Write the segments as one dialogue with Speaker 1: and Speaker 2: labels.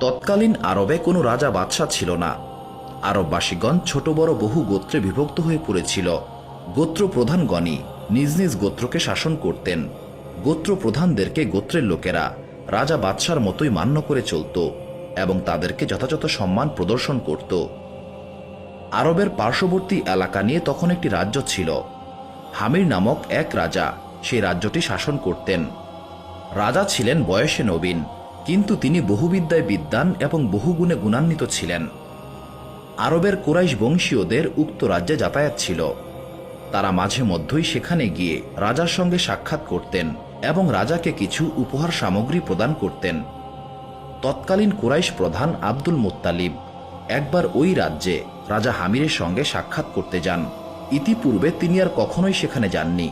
Speaker 1: তৎকালীন আরবে কোনো রাজা বাদশাহ ছিল না। আরববাসীগণ ছোট বড় বহু গোত্রে বিভক্ত হয়ে পড়েছিল। গোত্র প্রধানগণই নিজ নিজ গোত্রকে শাসন করতেন। গোত্র প্রধানদেরকে গোত্রের লোকেরা রাজা বাদশার মতোই মান্য করে চলত এবং তাদেরকে যথাযথ সম্মান প্রদর্শন করত। আরবের পার্শ্ববর্তী এলাকা নিয়ে তখন একটি রাজ্য ছিল। হামির নামক এক রাজা সেই রাজ্যটি শাসন করতেন। রাজা ছিলেন বয়সে নবীন। কিন্তু তিনি বহুবিদ্যায় বিদ্বান এবং বহুগুণে গুণান্বিত ছিলেন। আরবের কোরাইশ বংশীয়দের উক্ত রাজ্যে যাতায়াত ছিল। তারা মাঝে মধ্যেই সেখানে গিয়ে রাজার সঙ্গে সাক্ষাৎ করতেন এবং রাজাকে কিছু উপহার সামগ্রী প্রদান করতেন। তৎকালীন কুরাইশ প্রধান আব্দুল মুত্তালিব একবার ওই রাজ্যে রাজা হামিরের সঙ্গে সাক্ষাৎ করতে যান। ইতিপূর্বে তিনি আর কখনোই সেখানে যাননি।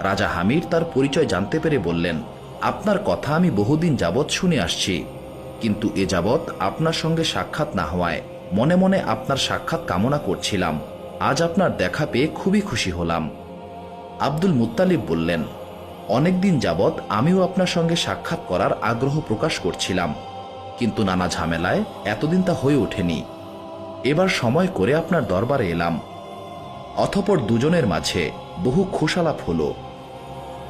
Speaker 1: রাজা হামির তার পরিচয় জানতে পেরে বললেন আপনার কথা আমি বহুদিন যাবৎ শুনে আসছি। কিন্তু এ যাবৎ আপনার সঙ্গে সাক্ষাৎ না হওয়ায় মনে মনে আপনার সাক্ষাৎ কামনা করছিলাম। আজ আপনার দেখা পেয়ে খুবই খুশি হলাম। আব্দুল মুত্তালিব বললেন, অনেকদিন যাবৎ আমিও আপনার সঙ্গে সাক্ষাৎ করার আগ্রহ প্রকাশ করছিলাম। কিন্তু নানা ঝামেলায় এতদিন তা হয়ে ওঠেনি। এবার সময় করে আপনার দরবারে এলাম। অথপর দুজনের মাঝে বহু খুশালাপ হলো।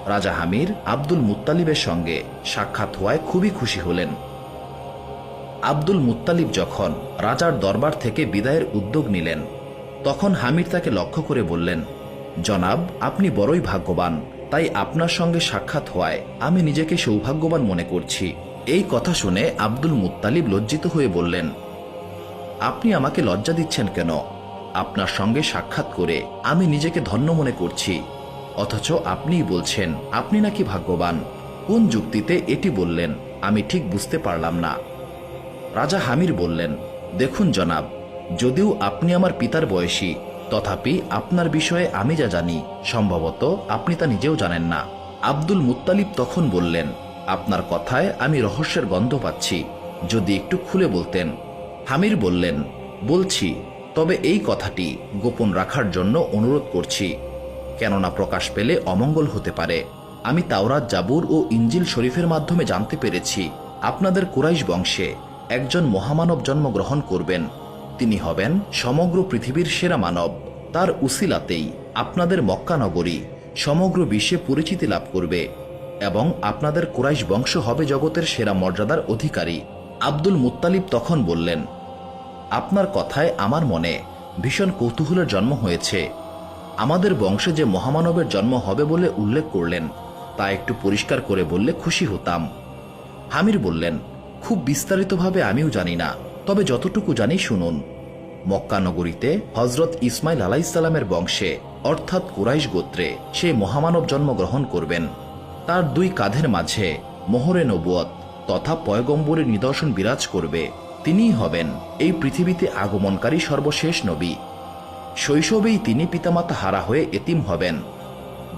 Speaker 1: রাজা হামির আব্দুল মুত্তালিবের সঙ্গে সাক্ষাৎ হওয়ায় খুবই খুশি হলেন। আব্দুল মুত্তালিব যখন রাজার দরবার থেকে বিদায়ের উদ্যোগ নিলেন, তখন হামির তাকে লক্ষ্য করে বললেন, জনাব, আপনি বড়ই ভাগ্যবান। তাই আপনার সঙ্গে সাক্ষাৎ হওয়ায় আমি নিজেকে সৌভাগ্যবান মনে করছি। এই কথা শুনে আব্দুল মুত্তালিব লজ্জিত হয়ে বললেন, আপনি আমাকে লজ্জা দিচ্ছেন কেন? আপনার সঙ্গে সাক্ষাৎ করে আমি নিজেকে ধন্য মনে করছি। অথচ আপনিই বলছেন, আপনি নাকি ভাগ্যবান। কোন যুক্তিতে এটি বললেন, আমি ঠিক বুঝতে পারলাম না। রাজা হামির বললেন, দেখুন জনাব, যদিও আপনি আমার পিতার বয়সী, তথাপি আপনার বিষয়ে আমি যা জানি, সম্ভবত আপনি তা নিজেও জানেন না। আব্দুল মুত্তালিব তখন বললেন, আপনার কথায় আমি রহস্যের গন্ধ পাচ্ছি, যদি একটু খুলে বলতেন। হামির বললেন, বলছি, তবে এই কথাটি গোপন রাখার জন্য অনুরোধ করছি। কেননা প্রকাশ পেলে অমঙ্গল হতে পারে। আমি তাওরাত জাবুর ও ইঞ্জিল শরীফের মাধ্যমে জানতে পেরেছি, আপনাদের কুরাইশ বংশে একজন মহামানব জন্মগ্রহণ করবেন। তিনি হবেন সমগ্র পৃথিবীর সেরা মানব। তার উসিলাতেই আপনাদের মক্কা নগরী সমগ্র বিশ্বে পরিচিতি লাভ করবে এবং আপনাদের কুরাইশ বংশ হবে জগতের সেরা মর্যাদার অধিকারী। আব্দুল মুত্তালিব তখন বললেন, আপনার কথায় আমার মনে ভীষণ কৌতূহলের জন্ম হয়েছে। আমাদের বংশে যে মহামানবের জন্ম হবে বলে উল্লেখ করলেন, তা একটু পরিষ্কার করে বললে খুশি হতাম। হামির বললেন, খুব বিস্তারিতভাবে আমিও জানি না, তবে যতটুকু জানি শুনুন। মক্কা নগরীতে হজরত ইসমাইল আলাইসাল্লামের বংশে, অর্থাৎ কুরাইশ গোত্রে, সে মহামানব জন্মগ্রহণ করবেন। তার দুই কাঁধের মাঝে মোহরে নবুয়ত তথা পয়গম্বরের নিদর্শন বিরাজ করবে। তিনিই হবেন এই পৃথিবীতে আগমনকারী সর্বশেষ নবী। শৈশবেই তিনি পিতামাতা হারা হয়ে এতিম হবেন।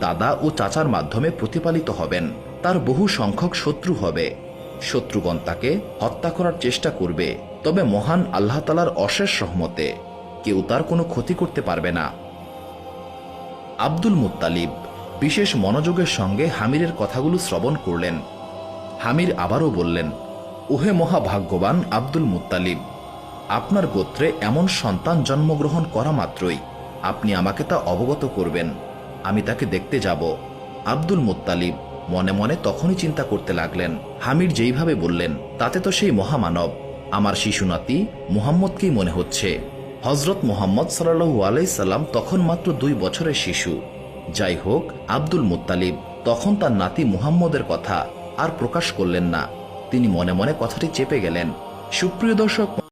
Speaker 1: দাদা ও চাচার মাধ্যমে প্রতিপালিত হবেন। তার বহু সংখ্যক শত্রু হবে। শত্রুগণ তাকে হত্যা করার চেষ্টা করবে। তবে মহান আল্লাহ তালার অশেষ সহমতে কেউ তার কোনো ক্ষতি করতে পারবে না। আব্দুল মুত্তালিব বিশেষ মনোযোগের সঙ্গে হামিরের কথাগুলো শ্রবণ করলেন। হামির আবারও বললেন, ওহে মহাভাগ্যবান আব্দুল মুত্তালিব! আপনার গোত্রে এমন সন্তান জন্মগ্রহণ করা মাত্রই আপনি আমাকে তা অবগত করবেন। আমি তাকে দেখতে যাব। আব্দুল মুত্তালিব মনে মনে তখনই চিন্তা করতে লাগলেন। হামির যেইভাবে বললেন, তাতে তো সেই মহামানব। আমার শিশু নাতি মুহাম্মদকেই মনে হচ্ছে। হজরত মোহাম্মদ সাল্লু আলাইসাল্লাম তখন মাত্র দুই বছরের শিশু। যাই হোক, আব্দুল মুত্তালিব তখন তার নাতি মুহাম্মদের কথা আর প্রকাশ করলেন না। তিনি মনে মনে কথাটি চেপে গেলেন। সুপ্রিয় দর্শক